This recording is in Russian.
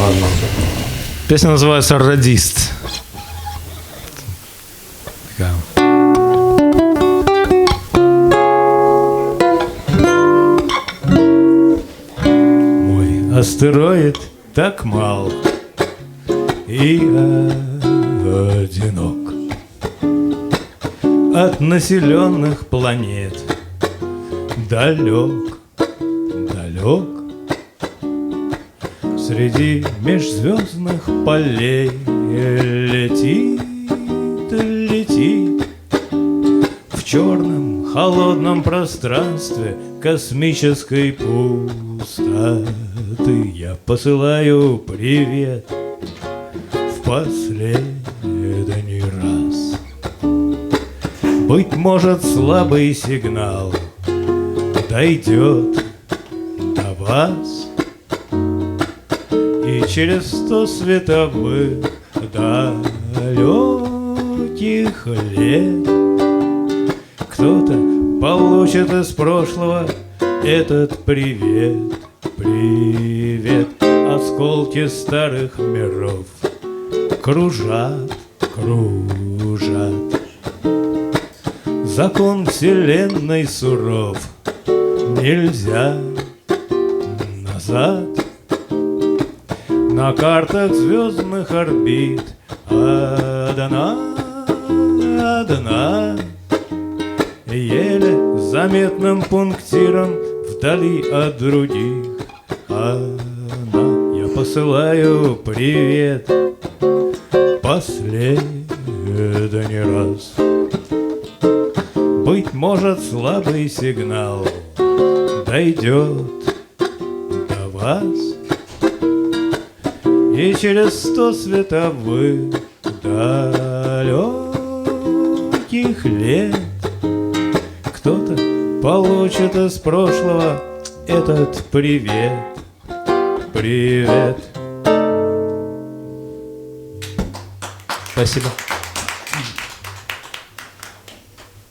Ладно. Песня называется «Радист». Мой астероид так мал и одинок От населенных планет далек, далек Среди межзвездных полей летит, летит. В черном холодном пространстве космической пустоты Я посылаю привет в последний раз. Быть может слабый сигнал дойдет до вас через сто световых далеких лет. Кто-то получит из прошлого этот привет. Привет, осколки старых миров Кружат, кружат. Закон вселенной суров. Нельзя назад на картах звездных орбит. Одна, одна. Еле заметным пунктиром Вдали от других. Она, я посылаю привет Последний раз. Быть может слабый сигнал Дойдет до вас и через сто световых далеких лет Кто-то получит из прошлого этот привет. Привет. Спасибо